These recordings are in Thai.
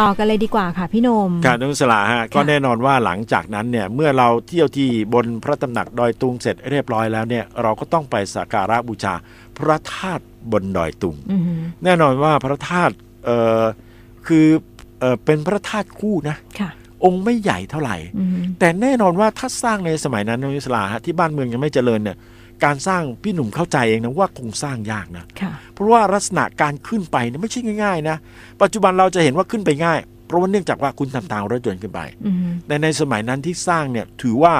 ต่อกันเลยดีกว่าค่ะพี่หนมการนุสลาฮะก็แน่นอนว่าหลังจากนั้นเนี่ยเมื่อเราเที่ยวที่บนพระตำหนักดอยตุงเสร็จเรียบร้อยแล้วเนี่ยเราก็ต้องไปสักการะบูชาพระธาตุบนดอยตุงอือหือแน่นอนว่าพระธาตุเอ่อคือเอ่อเป็นพระธาตุคู่นะค่ะองค์ไม่ใหญ่เท่าไหร่อือหือแต่แน่นอนว่าถ้าสร้างในสมัยนั้นนุสลาฮะที่บ้านเมืองยังไม่เจริญเนี่ย การสร้างพี่หนุ่มเข้าใจเองนะว่าคงสร้างยากนะค่ะเพราะว่าลักษณะการขึ้นไปเนี่ยไม่ใช่ง่ายๆนะปัจจุบันเราจะเห็นว่าขึ้นไปง่าย เพราะว่าเนื่องจากว่าคุณทำทางรถยนต์ขึ้นไปอือหือแต่ในสมัยนั้นที่สร้างเนี่ยถือว่า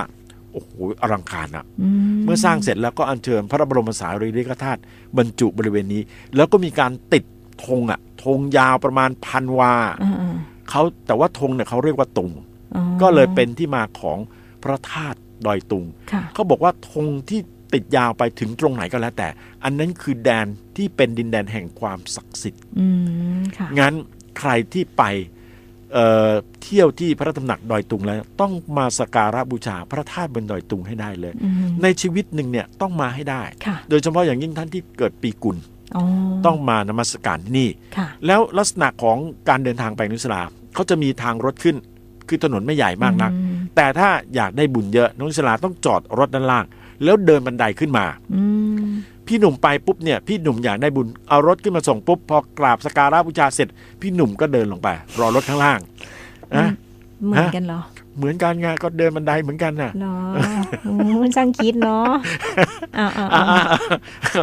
โอ้โหอลังการอะอืเมื่อสร้างเสร็จแล้วก็อัญเชิญพระบรมสารีริกธาตุบรรจุบริเวณนี้ แล้วก็มีการติดธงอะธงยาวประมาณพันวาอ่าอ่าเขาแต่ว่าธงเนี่ยเขาเรียกว่าตุงอ๋อก็เลยเป็นที่มาของพระธาตุดอยตุงค่ะเขาบอกว่าธงที่ ติดยาวไปถึงตรงไหนก็แล้วแต่ อันนั้นคือแดนที่เป็นดินแดนแห่งความศักดิ์สิทธิ์อืมค่ะงั้นใครที่ไปเอ่อเที่ยวที่พระตำหนักดอยตุงแล้ว ต้องมาสักการะบูชาพระธาตุบนดอยตุงให้ได้เลยอือหือในชีวิตหนึ่งเนี่ยต้องมาให้ได้ค่ะโดยเฉพาะอย่างยิ่งท่านที่เกิดปีกุลอ๋อต้องมานมัสการที่นี่ค่ะแล้วลักษณะของการเดินทางไปนุสลาเขาจะมีทางรถขึ้น คือถนนไม่ใหญ่มากนักอืมแต่ถ้าอยากได้บุญเยอะนุสลาต้องจอดรถด้านล่าง แล้วเดินบันไดขึ้นมาอืมพี่หนุ่มไปปุ๊บเนี่ยพี่หนุ่มอยากได้บุญเอารถขึ้นมาส่งปุ๊บพอกราบสกการะบูชาเสร็จ พี่หนุ่มก็เดินลงไป รอรถข้างล่างนะเหมือนกันเหรอ เหมือนกันไงก็เดินบันไดเหมือนกันน่ะเหรออืมมันช่างคิดเนาะอ่าอ่าอ่าอ่า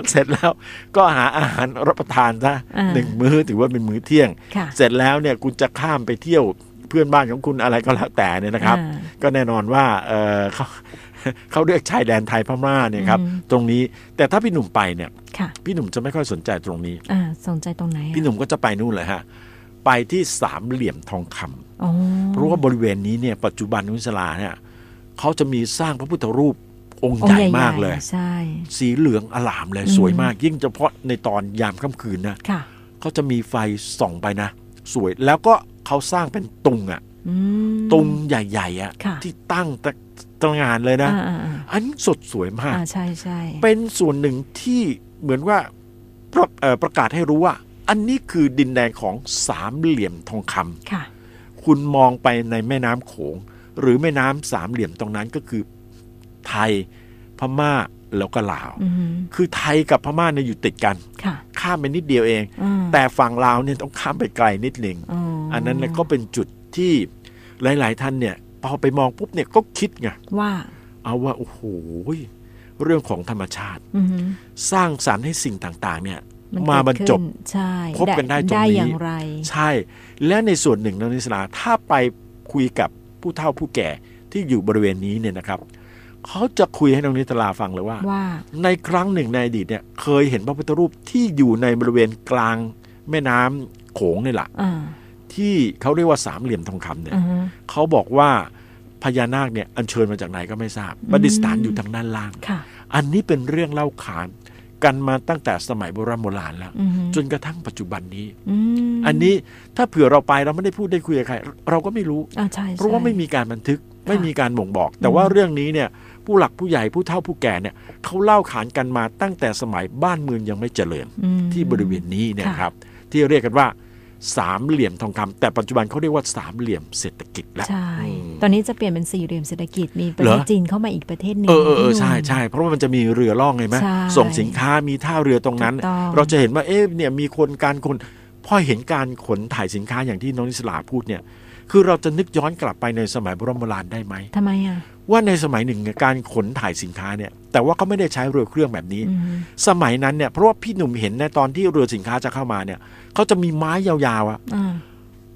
ๆเสร็จแล้วก็หาอาหารรับประทานซะอ่าหนึ่งมื้อถือว่าเป็นมื้อเที่ยงค่ะเสร็จแล้วเนี่ยคุณจะข้ามไปเที่ยวเพื่อนบ้านของคุณอะไรก็แล้วแต่เนี่ยนะครับอ่าก็แน่นอนว่าเออ เขาเขาเรียกชายแดนไทยพม่าเนี่ยครับอืมตรงนี้แต่ถ้าพี่หนุ่มไปเนี่ยค่ะพี่หนุ่มจะไม่ค่อยสนใจตรงนี้อ่าสนใจตรงไหนอะพี่หนุ่มก็จะไปนู่นเลยฮะไปที่สามเหลี่ยมทองคำอ๋อเพราะว่าบริเวณนี้เนี่ยปัจจุบันนุสลาเนี่ยเขาจะมีสร้างพระพุทธรูปองค์องใหค์ญ่ใหญ่มากเลยใช่สีเหลืองอลามเลยอืมสวยมาก ยิ่งเฉพาะในตอนยามค่ำคืนนะค่ะเขาจะมีไฟส่องไปนะ สวยแล้วก็เขาสร้างเป็นตุงอะอืม ตุงใหญ่ๆอะค่ะที่ตั้งตะตระหงานเลยนะอ่าอ่าอ่าอันนี้สดสวยมากอ่าใช่ใช่เป็นส่วนหนึ่งที่เหมือนว่าประเอ่อประกาศให้รู้ว่า อันนี้คือดินแดนของสามเหลี่ยมทองคำค่ะ คุณมองไปในแม่น้ำโขง หรือแม่น้ำสามเหลี่ยมตรงนั้นก็คือไทยพม่าแล้วก็ลาวอืมคือไทยกับพม่าเนี่ยอยู่ติดกันค่ะข้ามไปนิดเดียวเองอ่าแต่ฝั่งลาวเนี่ยต้องข้ามไปไกลนิดหนึ่งอ๋ออันนั้นเนี่ยก็เป็นจุดที่ หลาย ๆ ท่านเนี่ยพอไปมองปุ๊บเนี่ยก็คิดไงว่า เอาว่าโอ้โหเรื่องของธรรมชาติอืมสร้างสรรค์ให้สิ่งต่าง ๆ เนี่ยนมาบรรจบเกิดขึ้นใช่พบกันได้ตรงนี้ได้อย่างไรใช่ และในส่วนหนึ่งนะนิสลาถ้าไปคุยกับผู้เฒ่าผู้แก่ที่อยู่บริเวณนี้เนี่ยนะครับเขาจะคุยให้น้องนิตลาฟังเลยว่าว่าในครั้งหนึ่งในอดีตเนี่ยเคยเห็นพระพุทธรูปที่อยู่ในบริเวณกลางแม่น้ำโขงนี่แหละอ่า ที่เขาเรียกว่าสามเหลี่ยมทองคำเนี่ยอ่าฮะเขาบอกว่าพญานาคเนี่ยอัญเชิญมาจากไหนก็ไม่ทราบประดิษฐานอยู่ทางด้านล่างค่ะอันนี้เป็นเรื่องเล่าขานกันมาตั้งแต่สมัยโบราณโบราณแล้วอืมจนกระทั่งปัจจุบันนี้อืมอันนี้ถ้าเผื่อเราไปเราไม่ได้พูดได้คุยกับใคร เราก็ไม่รู้อ่าใช่เพราะว่าใช่ไม่มีการบันทึกไม่มีการบ่งบอก แต่ว่าเรื่องนี้เนี่ยผู้หลักผู้ใหญ่ผู้เฒ่าผู้แก่เนี่ยเขาเล่าขานกันมาตั้งแต่สมัยบ้านเมืองยังไม่เจริญอืมที่บริเวณนี้เนี่ยค่ะครับ ที่เรียกกันว่า สามเหลี่ยมทองคำแต่ปัจจุบันเขาเรียกว่าสามเหลี่ยมเศรษฐกิจแล้วใช่อืมตอนนี้จะเปลี่ยนเป็นสี่เหลี่ยมเศรษฐกิจมีประเหรเทอศจีนเข้ามาอีกประเทศหนึ่งเออเออเออพี่หนุ่มใช่ใช่เพราะว่ามันจะมีเรือล่องไงไหมใช่ส่งสินค้ามีท่าเรือตรงนั้นถูกต้องเราจะเห็นว่าเอ๊ะเนี่ยมีคนการคนพอเห็นการขนถ่ายสินค้าอย่างที่น้องนิสลาพูดเนี่ย คือเราจะนึกย้อนกลับไปในสมัยโบราณโบราณได้ไหมทำไมอะ ว่าในสมัยหนึ่งเนี่ยการขนถ่ายสินค้าเนี่ยแต่ว่าเขาไม่ได้ใช้เรือเครื่องแบบนี้อืมสมัยนั้นเนี่ยเพราะว่าพี่หนุ่มเห็นในตอนที่เรือสินค้าจะเข้ามาเนี่ยเขาจะมีไม้ยาวๆอะอ่า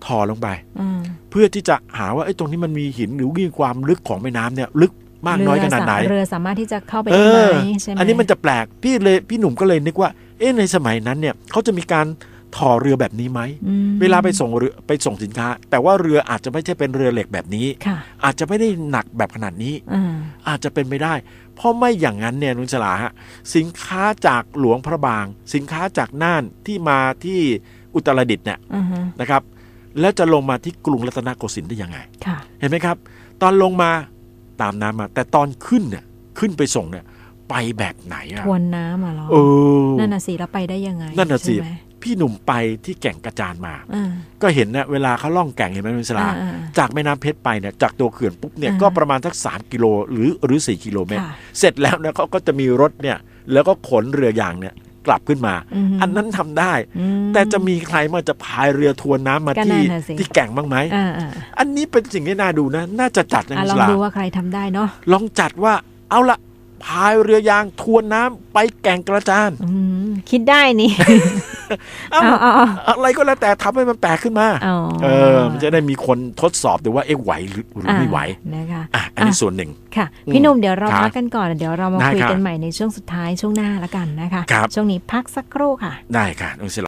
ถอลงไปอ่าเพื่อที่จะหาว่าไอ้ตรงนี้มันมีหินหรือมีความลึกของแม่น้ำเนี่ย ลึกมากน้อยขนาดไหนเรือสามารถที่จะเข้าไปเอได้อไหมใช่ไหมอันนี้มันจะแปลกพี่เลยพี่หนุ่มก็เลยนึกว่า เอ๊ะในสมัยนั้นเนี่ยเขาจะมีการ ถอเรือแบบนี้ไหมอืมเวลาไปส่งเรือไปส่งสินค้า แต่ว่าเรืออาจจะไม่ใช่เป็นเรือเหล็กแบบนี้ค่ะอาจจะไม่ได้หนักแบบขนาดนี้อ่าอาจจะเป็นไปได้ เพราะไม่อย่างนั้นเนี่ยนุนสลาฮะสินค้าจากหลวงพระบาง สินค้าจากน่านที่มาที่อุตรดิตถ์เนี่ยอ่าฮะนะครับ แล้วจะลงมาที่กรุงรัตนโกสินทร์ได้ยังไงค่ะเห็นไหมครับ ตอนลงมาตามน้ำมา แต่ตอนขึ้นเนี่ยขึ้นไปส่งเนี่ยไปแบบไหนอะทวนน้ำอะเหรอเออนั่นน่ะสิแล้วไปได้ยังไงนั่นน่ะสิใช่ไหม พี่หนุ่มไปที่แก่งกระจานมาอ่าก็เห็นนะเวลาเขาล่องแก่งเห็นไหมคุณสลาอ่าจากแม่น้ำเพชรไปเนี่ยจากตัวเขื่อนปุ๊บเนี่ยอ่าก็ประมาณสัก3กิโลหรือหรือ4กิโลเมตรค่ะเสร็จแล้วเนี่ยเขาก็จะมีรถเนี่ยแล้วก็ขนเรือยางเนี่ยกลับขึ้นมาอืมอันนั้นทำได้อืมแต่จะมีใครมาจะพายเรือทวนน้ำมาก็ที่นั่นน่ะสิที่แก่งบ้างไหมอ่าอ่าอันนี้เป็นสิ่งที่น่าดูนะ น่าจะจัดนะอะคุณลอสงลาดูว่าใครทำได้เนาะลองจัดว่าเอาละพายเรือยางทวนน้ำไปแก่งกระจานอืมคิดได้นี่ เอ้าเอาเอาเอาอะไรก็แล้วแต่ทำให้มันแปลกขึ้นมาอ๋อเออ มันจะได้มีคนทดสอบดูว่าเอ๊ะไหวหรือหรือไม่ไหวอ่านะคะอะอันนี้ส่วนหนึ่งค่ะอืมพี่หนุ่มเดี๋ยวเราครับพักกันก่อนเดี๋ยวเรามาได้คุยครับกันใหม่ในช่วงสุดท้ายช่วงหน้าละกันนะคะครับช่วงนี้พักสักครู่ค่ะ ได้ค่ะน้องศิลา